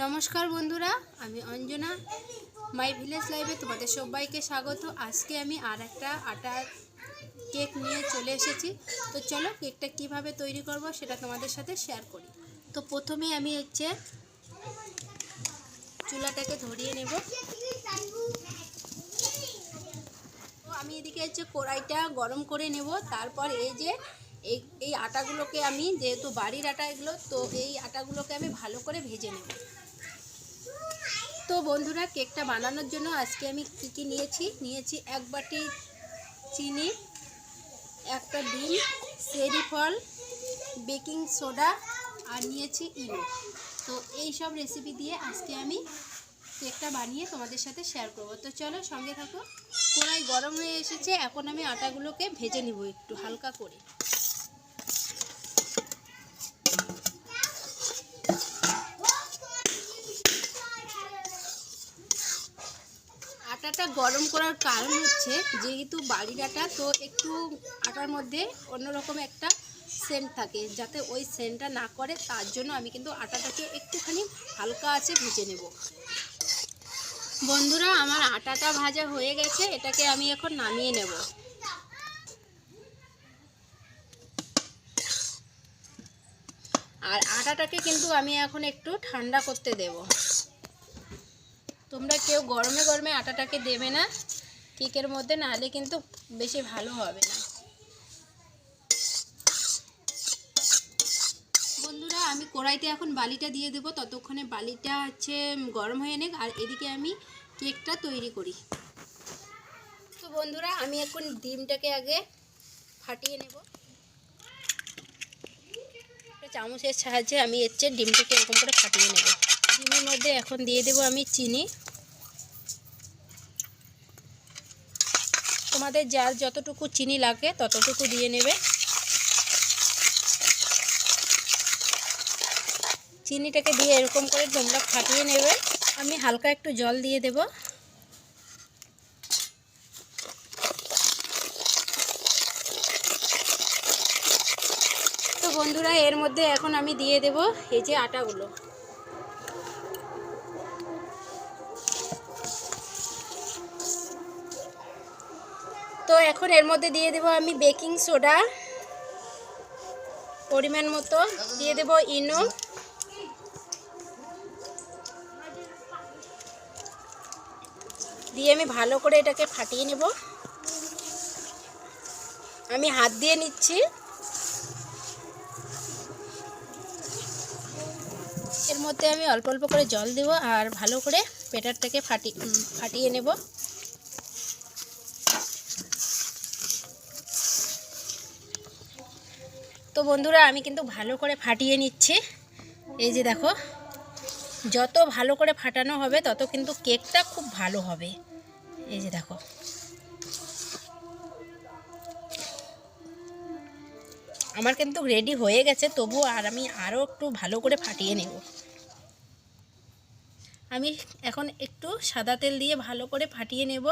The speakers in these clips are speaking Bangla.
নমস্কার বন্ধুরা, আমি অঞ্জনা। মাই ভিলেজ লাইভে তোমাদের সবাইকে স্বাগত। আজকে আমি আর একটা আটার কেক নিয়ে চলে এসেছি। তো চলো কেকটা কীভাবে তৈরি করব সেটা তোমাদের সাথে শেয়ার করি। তো প্রথমে আমি হচ্ছে চুলাটাকে ধরিয়ে নেব। তো আমি এদিকে হচ্ছে কড়াইটা গরম করে নেব। তারপর এই যে এই এই আটাগুলোকে আমি, যেহেতু বাড়ির আটা এগুলো, তো এই আটাগুলোকে আমি ভালো করে ভেজে নেব। তো বন্ধুরা কেকটা বানানোর জন্য আজকে আমি কি কি নিয়েছি? নিয়েছি এক বাটি চিনি, একটা ডিম, সেরি ফল, বেকিং সোডা আর নিয়েছি ইনো। তো এই সব রেসিপি দিয়ে আজকে আমি কেকটা বানিয়ে তোমাদের সাথে শেয়ার করব। তো চলো সঙ্গে থাকো। কড়াই গরম হয়ে এসেছে, এখন আমি আটাগুলোকে ভেজে নিব একটু হালকা করে। আটাটা গরম করার কারণ হচ্ছে যেহেতু বাড়ির আটা, তো একটু আটার মধ্যে অন্যরকম একটা সেন্ট থাকে। যাতে ওই সেন্টটা না করে, তার জন্য আমি কিন্তু আটাটাকে একটুখানি হালকা আছে ভেজে নেব। বন্ধুরা, আমার আটাটা ভাজা হয়ে গেছে, এটাকে আমি এখন নামিয়ে নেব। আর আটাটাকে কিন্তু আমি এখন একটু ঠান্ডা করতে দেব। তোমরা কেউ গরমে গরমে আটাটাকে দেবে না। কেকের মধ্যে নাহলে কিন্তু বেশি ভালো হবে না। বন্ধুরা, আমি কড়াইতে এখন বালিটা দিয়ে দেবো। ততক্ষণে বালিটা হচ্ছে গরম হয়ে নেক আর এদিকে আমি কেকটা তৈরি করি। তো বন্ধুরা, আমি এখন ডিমটাকে আগে ফাটিয়ে নেব। চামচের সাহায্যে আমি হচ্ছে ডিমটাকে এরকম করে ফাটিয়ে নেব। ডিমের মধ্যে এখন দিয়ে দেব আমি চিনি। তোমাদের যার যতটুকু চিনি লাগে, ততটুকু দিয়ে নেবে। চিনিটাকে দিয়ে এরকম করে তোমরা ফাটিয়ে নেবে। আমি হালকা একটু জল দিয়ে দেব। তো বন্ধুরা, এর মধ্যে এখন আমি দিয়ে দেব এই যে আটাগুলো। তো এখন এর মধ্যে দিয়ে দেব আমি বেকিং সোডা পরিমাণ মতো। দিয়ে দেব ইনো। দিয়ে আমি ভালো করে এটাকে ফাটিয়ে নেব। আমি হাত দিয়ে নিচ্ছি। এর মধ্যে আমি অল্প অল্প করে জল দেব আর ভালো করে পেটারটাকে ফাটি ফাটিয়ে নেব। তো বন্ধুরা, আমি কিন্তু ভালো করে ফাটিয়ে নিচ্ছি। এই যে দেখো, যত ভালো করে ফাটানো হবে, তত কিন্তু কেকটা খুব ভালো হবে। এই যে দেখো। আমার কিন্তু রেডি হয়ে গেছে, তবু আর আমি আরও একটু ভালো করে ফাটিয়ে নেব। আমি এখন একটু সাদা তেল দিয়ে ভালো করে ফাটিয়ে নেব।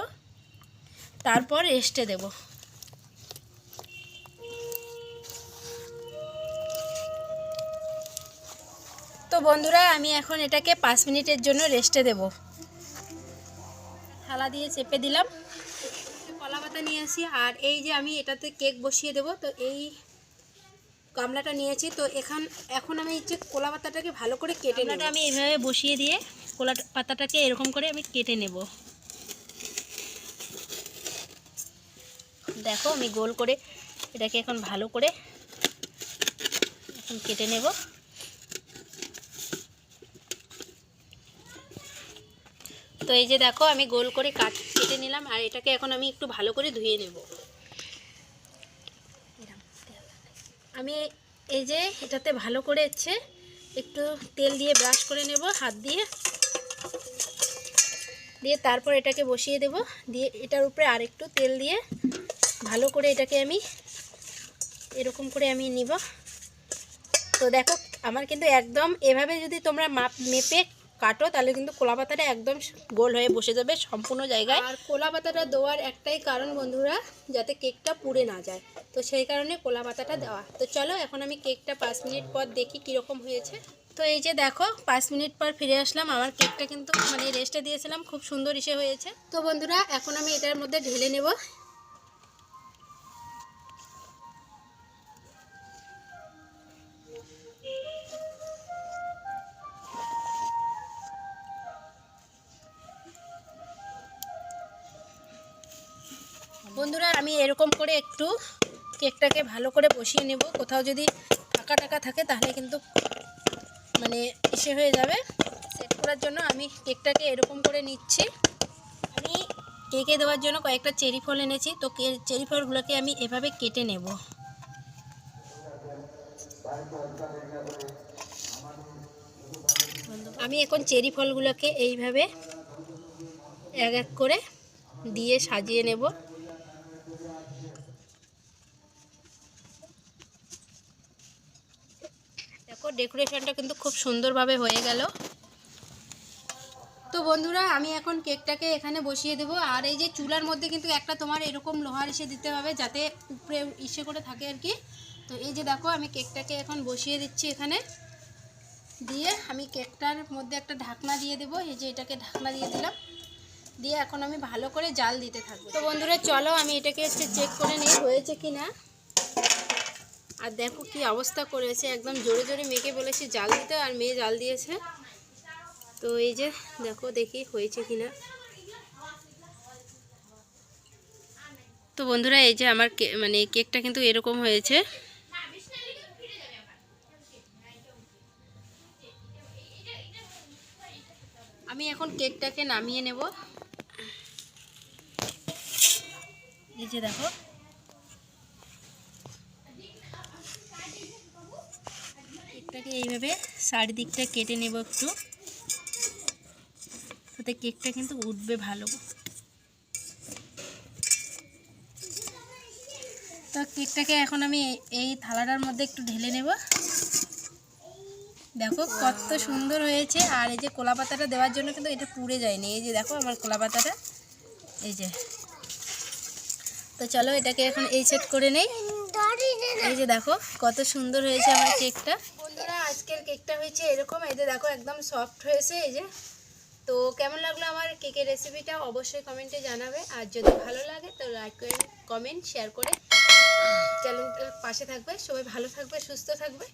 তারপর রেস্টে দেব। বন্ধুরা, আমি এখন এটাকে পাঁচ মিনিটের জন্য রেস্টে দেব। থালা দিয়ে চেপে দিলাম। কলা পাতা নিয়ে আসি, আর এই যে আমি এটাতে কেক বসিয়ে দেব, তো এই গামলাটা নিয়েছি তো এখান, এখন আমি যে কলা পাতাটাকে ভালো করে কেটে নেব। আমি এইভাবে বসিয়ে দিয়ে কলা পাতাটাকে এরকম করে আমি কেটে নেব। দেখো, আমি গোল করে এটাকে এখন ভালো করে এখন কেটে নেব। তো এই যে দেখো, আমি গোল করে কাট কেটে নিলাম আর এটাকে এখন আমি একটু ভালো করে ধুয়ে নেব। আমি এই যে এটাতে ভালো করে হচ্ছে একটু তেল দিয়ে ব্রাশ করে নেব, হাত দিয়ে। দিয়ে তারপর এটাকে বসিয়ে দেব। দিয়ে এটার উপরে আরেকটু তেল দিয়ে ভালো করে এটাকে আমি এরকম করে আমি নিব। তো দেখো, আমার কিন্তু একদম এভাবে যদি তোমরা মাপ মেপে কাটো তাহলে কিন্তু কোলা পাতাটা একদম গোল হয়ে বসে যাবে সম্পূর্ণ জায়গায়। আর কোলা পাতাটা দেওয়ার একটাই কারণ বন্ধুরা যাতে কেকটা পুড়ে না যায়। তো সেই কারণে কোলা পাতাটা দেওয়া। তো চলো এখন আমি কেকটা পাঁচ মিনিট পর দেখি কীরকম হয়েছে। তো এই যে দেখো পাঁচ মিনিট পর ফিরে আসলাম। আমার কেকটা কিন্তু মানে রেস্টে দিয়েছিলাম। খুব সুন্দর ইসে হয়েছে। তো বন্ধুরা এখন আমি এটার মধ্যে ঢেলে নেব। বন্ধুরা, আমি এরকম করে একটু কেকটাকে ভালো করে বসিয়ে নেব। কোথাও যদি ফাঁকা টাকা থাকে, তাহলে কিন্তু মানে ইসে হয়ে যাবে। সেট করার জন্য আমি কেকটাকে এরকম করে নিচ্ছি। আমি কেকে দেওয়ার জন্য কয়েকটা চেরি ফল এনেছি। তো চেরি ফলগুলোকে আমি এভাবে কেটে নেব। আমি এখন চেরি ফলগুলোকে এইভাবে এক এক করে দিয়ে সাজিয়ে নেব। ডেকোরেশনটা কিন্তু খুব সুন্দরভাবে হয়ে গেল। তো বন্ধুরা, আমি এখন কেকটাকে এখানে বসিয়ে দেবো। আর এই যে চুলার মধ্যে কিন্তু একটা তোমার এরকম লোহার ইসে দিতে হবে যাতে উপরে ইসে করে থাকে আর কি। তো এই যে দেখো, আমি কেকটাকে এখন বসিয়ে দিচ্ছি এখানে। দিয়ে আমি কেকটার মধ্যে একটা ঢাকনা দিয়ে দেবো। এই যে এটাকে ঢাকনা দিয়ে দিলাম। দিয়ে এখন আমি ভালো করে জাল দিতে থাকব। তো বন্ধুরা, চলো আমি এটাকে একটু চেক করে নিই, হয়েছে কি না আর দেখো কি অবস্থা করেছে, একদম জোরে জোরে মেয়েকে বলেছি জাল দিতে, আর মেয়ে জাল দিয়েছে। তো এই যে দেখো দেখি হয়েছে কি না তো বন্ধুরা, এই যে আমার মানে কেকটা কিন্তু এরকম হয়েছে। আমি এখন কেকটাকে নামিয়ে নেব। এই যে দেখো। এইভাবে চারিদিকটা কেটে নেব একটু। তাতে কেকটা কিন্তু উঠবে ভালো। তো কেকটাকে এখন আমি এই- থালাটার মধ্যে একটু ঢেলে নেব। দেখো কত সুন্দর হয়েছে। আর এই যে কলা পাতাটা দেওয়ার জন্য কিন্তু এটা পুড়ে যায়নি। এই যে দেখো আমার কলা পাতাটা এই যে। তো চলো এটাকে এখন এই সেট করে নেই। এই যে দেখো কত সুন্দর হয়েছে আমার কেকটা। আজকের কেকটা হয়েছে এরকম, এই যে দেখো একদম সফট হয়েছে, এই যে। তো কেমন লাগল আমার কেকের রেসিপিটা অবশ্যই কমেন্টে জানাবে। আর যদি ভালো লাগে, তো লাইক করে কমেন্ট শেয়ার করে। চ্যানেলটার পাশে থাকবে। সবাই ভালো থাকবে, সুস্থ থাকবে।